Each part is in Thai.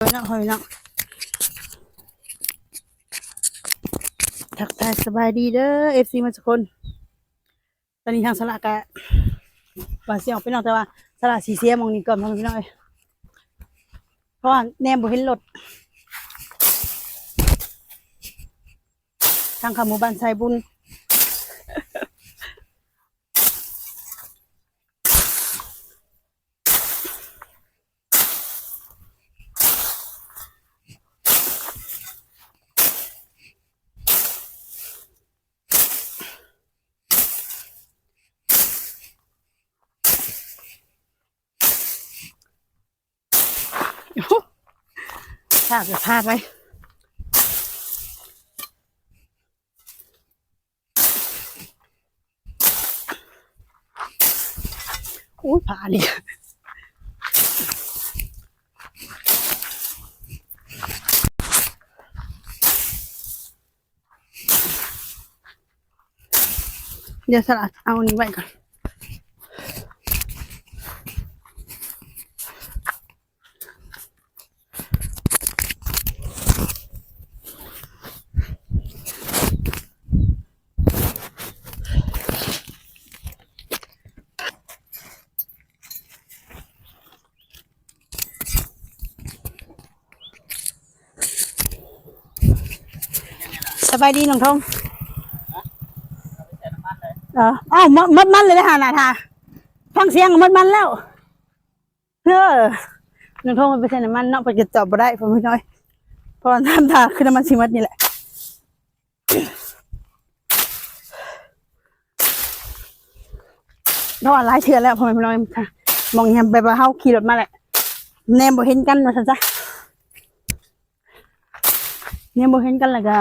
หอยนาะหอยนาะทักทายสบายดีเด้อเอฟซีมาทุกคน ตอนนี้ทางสลากะว่าเสียงออกไปนอกแต่ว่าสลากสีเสียมองนี้ก่อนพ่อแม่พี่น้องเอ้ยเพราะว่าแนมบ่เห็นรถทางเขาหมู่บ้านไซบุญ พลาดจะพลาดไว้อุ้ยผ่าดิเดี๋ยวสลัดเอาอันนี้ไว้ก่อน สบายดีน้องทงเอออ้าวมดมดมันเลยนะฮะนาทาฟังเสียงมดมันแล้วเออน้องทงมันไปใส่น้ำมันเนาะไปเก็บจอบบ่ได้ผมไม่น้อยเพราะว่าน้ำตาคือน้ำมันชิมัดนี่แหละเพราะว่าหลายเทื่อแล้วพอไม่น้อยค่ะมองเห็นไปว่าเฮาขี่รถมาแหละแนมบ่เห็นกันว่าซั่นซะแนมบ่เห็นกันแล้วก็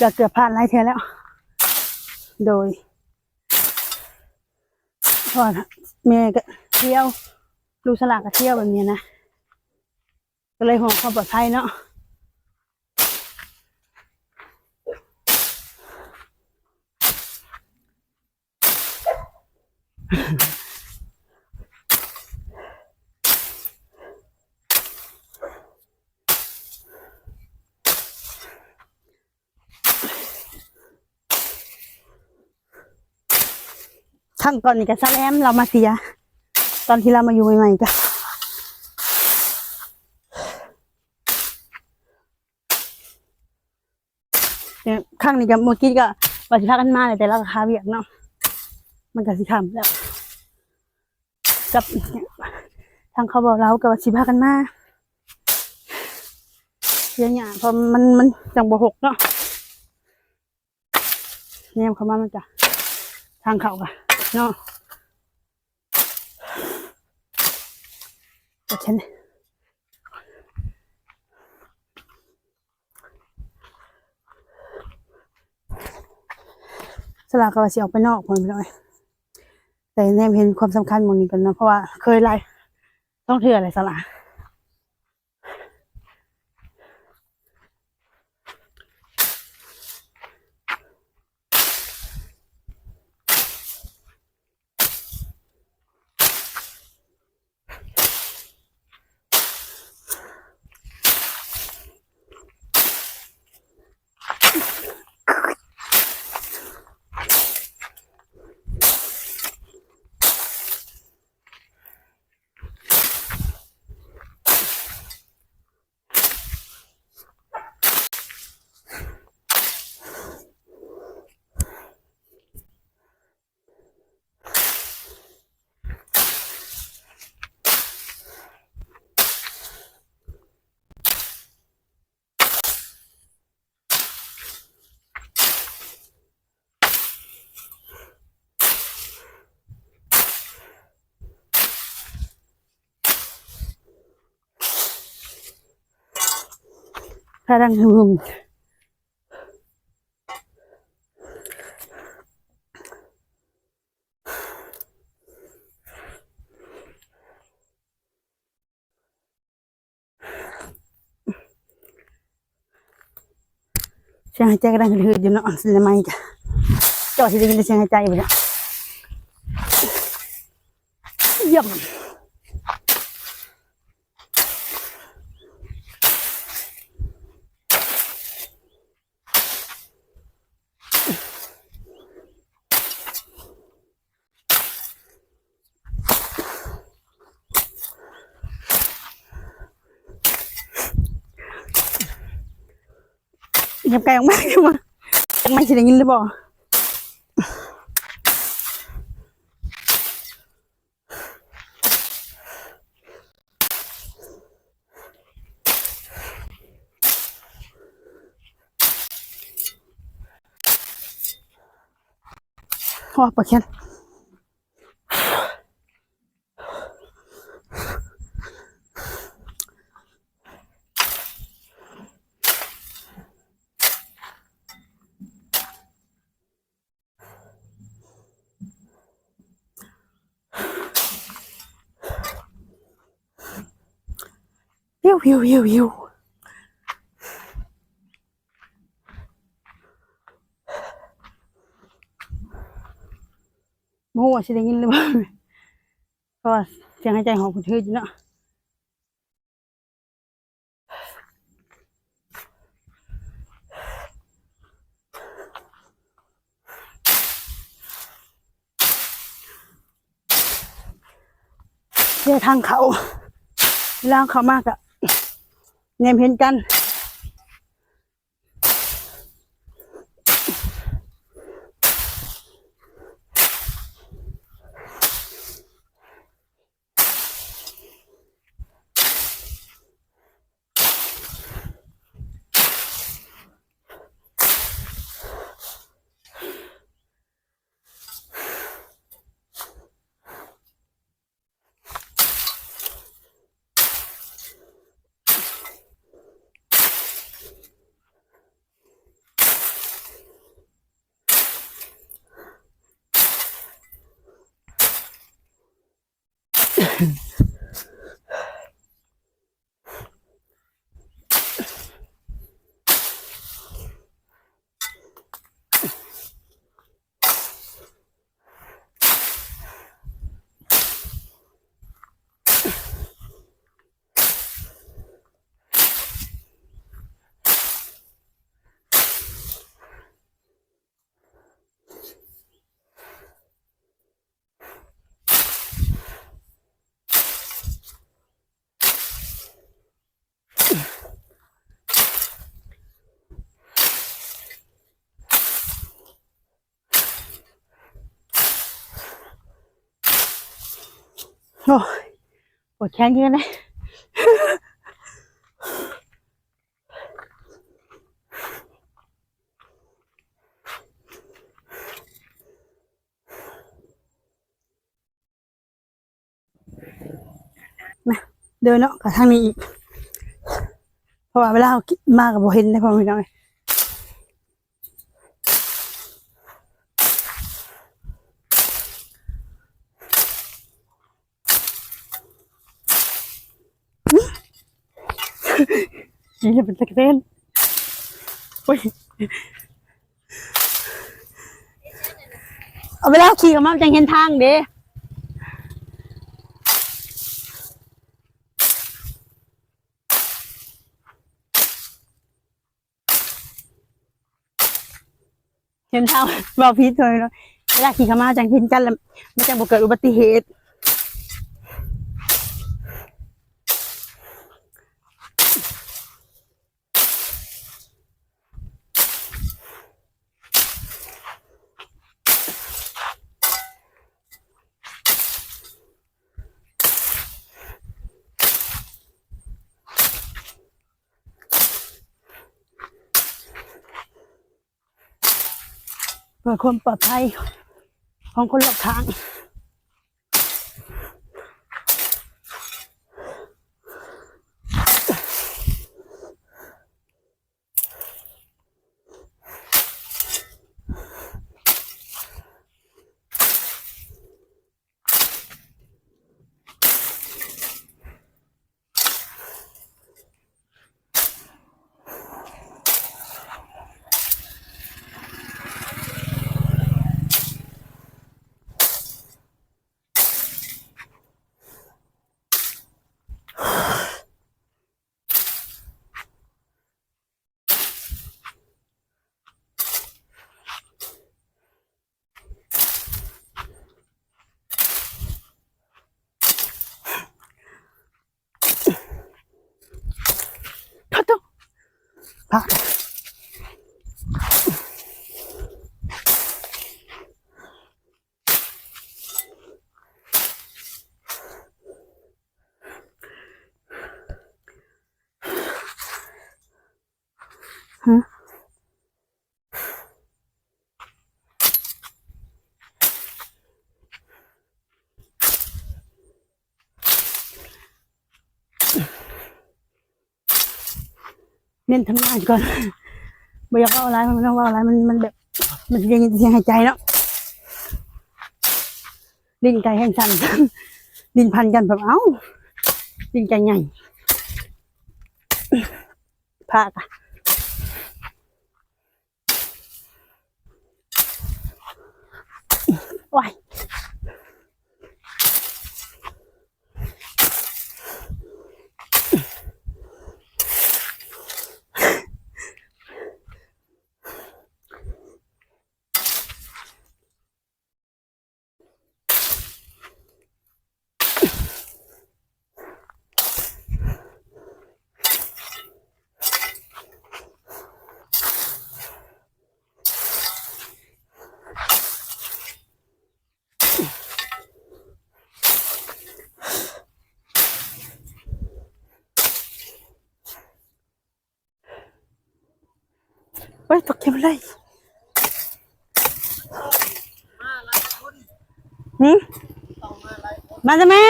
ก็เกือบผ่านหลายเทื่อแล้ว โดยพ่อแม่ก็เที่ยวลูกสลากก็เที่ยวแบบนี้นะ ก็เลยห่วงความปลอดภัยเนาะ ครั้งก่อนนี่ก็ซาแลมเรามาเสีย ตอนที่เรามาอยู่ใหม่ๆก็เนี่ยครั้งนี้ก็เมื่อกี้ก็ว่าสิพากันมาเลยแต่เราคาเวียกเนาะมันก็สิทำแล้วกับทางเขาบอกเรากับว่าสิพากันมาเสียเนี่ยเพราะมันมันจังบวหกเนาะเนี่ยเขามามันจะทางเขาอะ เนาะโอเคนสลากก็ว่าสิออกไปนอกคนไปหน่อยแต่แนมเห็นความสำคัญมองนี้กันนะเพราะว่าเคยไล่ต้องเถื่ออะไรสลาก พระดังหุมเสียงหายใจกระดังหืดๆอยู่เนาะสิละไม่จ้ะจอดที่ได้ยินแต่เสียงหายใจอยู่เนี่ยเยี่ยม เงียบไกลออกมาเงียบมาไม่ใช่ได้ยินหรือเปล่าโอ้ปวดแขน วิววิววิววิวโมโหว่าสิได้ยินหรือเปล่าเพราะว่าเสียงหายใจของคุณเธออยู่เนาะเดี๋ยวทางเขาเวลาเขามากอะ เนมเอ้ปวดแขนเยอะเลยมาเดินเนาะกับทางนี้อีก เพราะว่าเวลาเรามากับโบเห็นได้พอไม่น้อย นี่จะเป็นตะเต้นโอ้ยเอาเวลาขี่กับมาจังเห็นทางเด้เห็นทางบอกพีทเลยเนาะเวลาขี่กับมาจังเห็นกันแล้วไม่จังบ่เกิดอุบัติเหตุ เพื่อความปลอดภัยของคนรอบข้าง เน้นทำงานก่อนไม่อยากว่าอะไรมันไม่ต้องว่าอะไรมันมันแบบ มันยังเสียงหายใจเนาะดินไก่แห้งสั่นดินพันกันแบบเอ้าดินไก่ใหญ่ผ้ากะว้าย เว้ยตกเข็มเลยหืมมาจ้ะแม่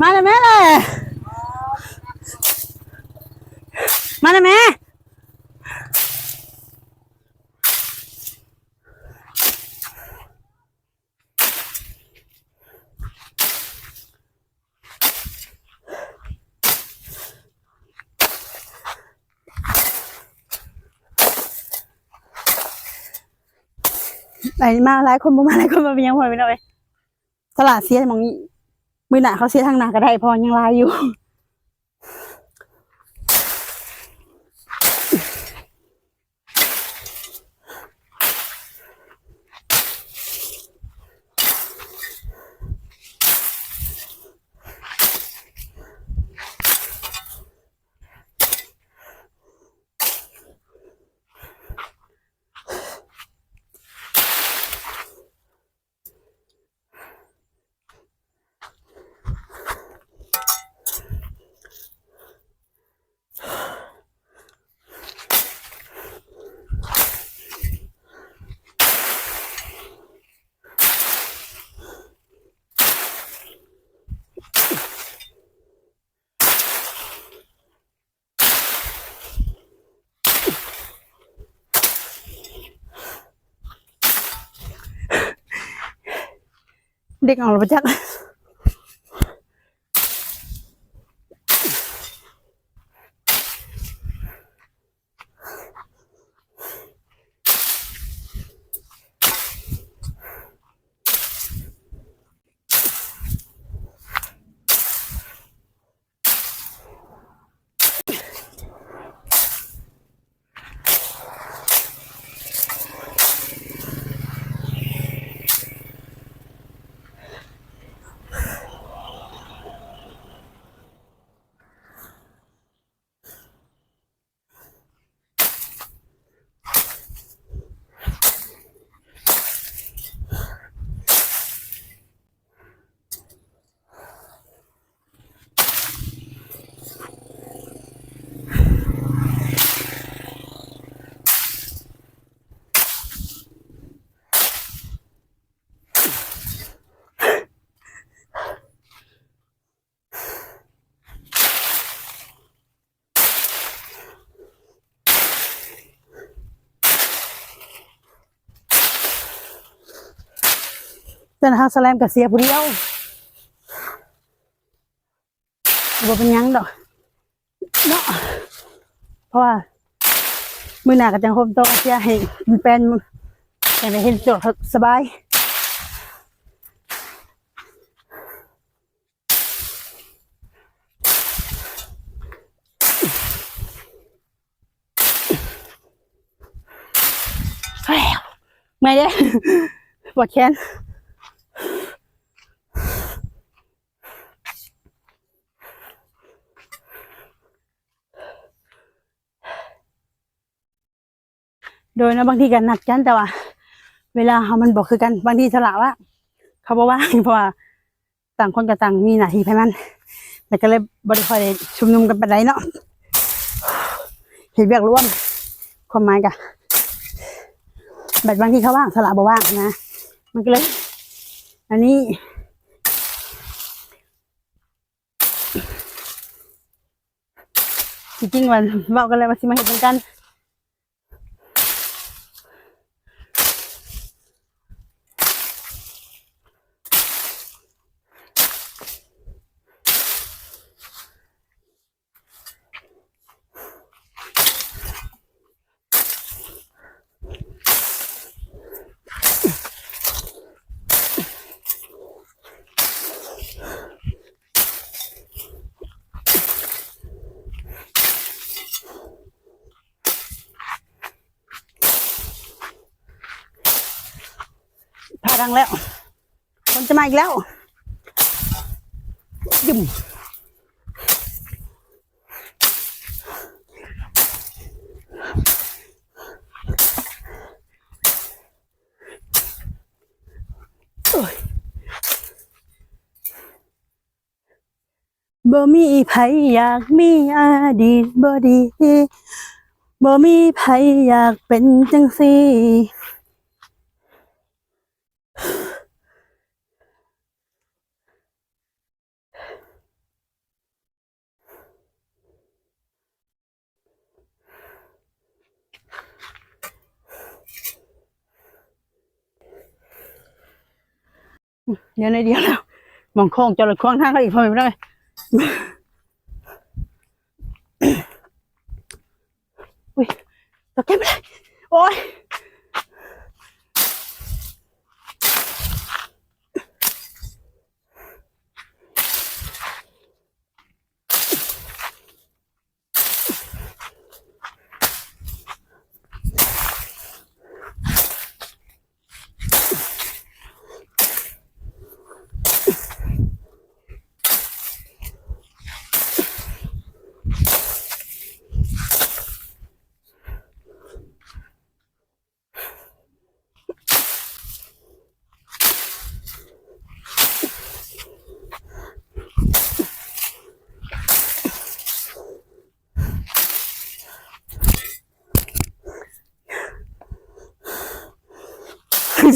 มาจ้ะแม่เลย มาจ้ะแม่ มาหลายคนบ่มาหลายคนมาเป็นยังพอไปหน่อยตลาดเสียมองนี้มือหนาเขาเสียทางหนาก็ได้พอยังลายอยู่ เด็กออกมาจาก เดินทางสแลมกับเสียผู้เดียวบ่เป็นยังดอกเนาะเพราะว่ามือหนากับจังโฮมโตเสียให้มันเป็นแต่ได้เห็นจทย์สบายแหวไม่ได้ปวดแขน โดยนะบางทีกันนัดกันแต่ว่า เวลาเขามันบอกคือกันบางทีสละว่า เขาบอกว่าเพราะว่าต่างคนกับต่างมีหน้าที่ภายมันแต่ก็เลยบริคอยได้ชุมนุมกันไปได้เนาะเห็นเบียกร่วมความหมายกะแบบบางทีเขาว่างสละบ่ว่างนะ มันก็เลย อันนี้จริงๆวันเว้ากันเลยว่าสิมาเห็นกัน พาดังแล้ว คนจะมาอีกแล้วยุ่มบ่มีไผอยากมีอดีตบ่ดีบ่มีไผอยากเป็นจังซี่ เดี๋ยวในเดียวแล้วมองโค้งจอดรถควางทางเขาอีกพอไม่ได้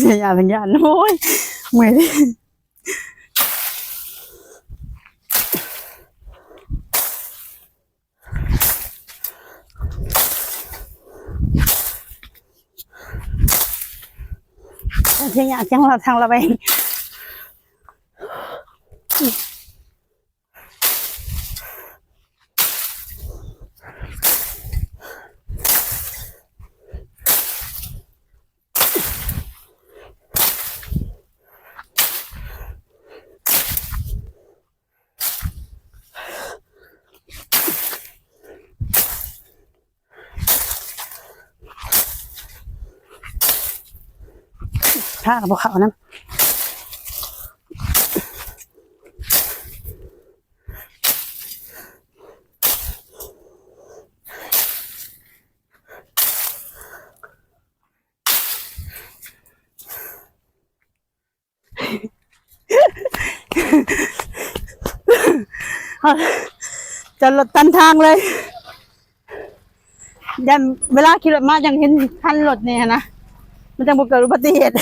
เสียยาเป็นยานโอ้ยเมื่อยเลยเสียยาจังเราทางเราเอง ผ้ากับพวกเขานะจะรถตันทางเลยยันเวลาขี่รถมายังเห็นคันรถเนี่ยนะ มันจะบ่เกิดอุบัติเหตุ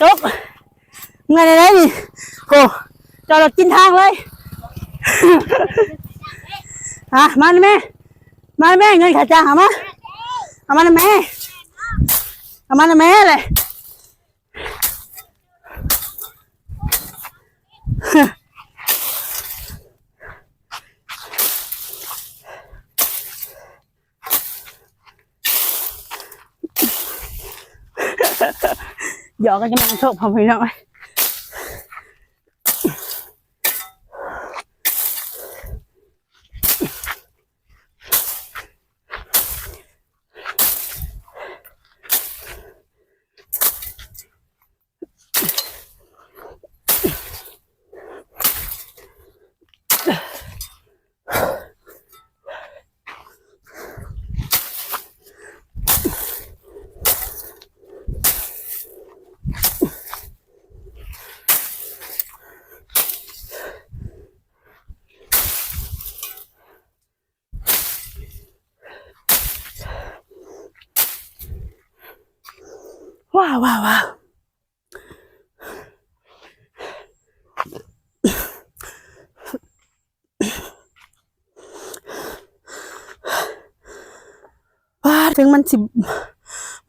จบเงินอะไรนี่โหจอดรถกินทางเลยฮะมาแม่มาแม่เงินขาจ้างเอามาเอามาแม่เอามาแม่เลย หยอกกันจะมาโชคพอพี่น้อย ว้าวว้าวว้าว้าถึงมันสิบ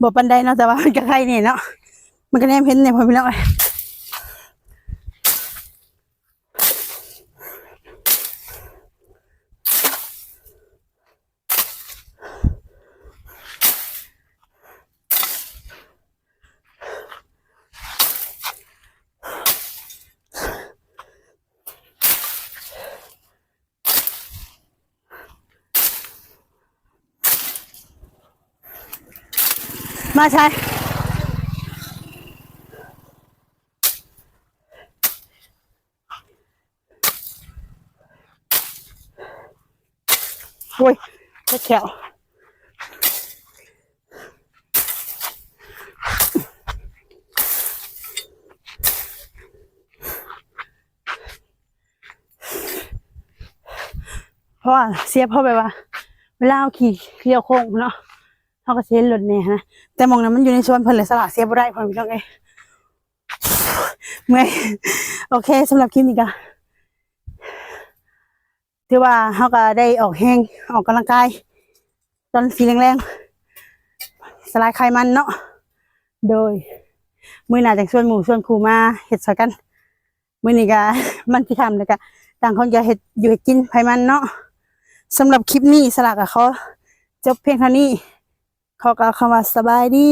บ่ปันไดเนาะแต่ว่ามันก็ใครเนี่ยเนาะมันก็แนมเห็นเนี่ยพอพี่น้อง มาใช่โอ้ยเจ็บแขวเพราะว่าเสียพราะแบบว่าเวลาเอาขี่เขี่ยวโค้งเนาะ เขาก็เสียรถเนี่ยนะแต่มองนั้นมันอยู่ในส่วนเพิ่นเลยสละเสียบ่ได้พอพี่น้องเอ้ยเมื่อยโอเคสำหรับคลิปนี้ก็ถือว่าเขาก็ได้ออกแห้งออกกำลังกาย ตอนสีแรงๆสลายไขมันเนาะโดยมื้อหน้าจากส่วนหมู่ส่วนครูมาเฮ็ดซอยกันมื้อนี้ก็มันที่ทำแล้วก็ต่างคนก็เฮ็ดอยู่เฮ็ดกินไผมันเนาะสำหรับคลิปนี้สลักกับเขาจบเพียงเท่านี้ เขาก็คำว่าสบายดี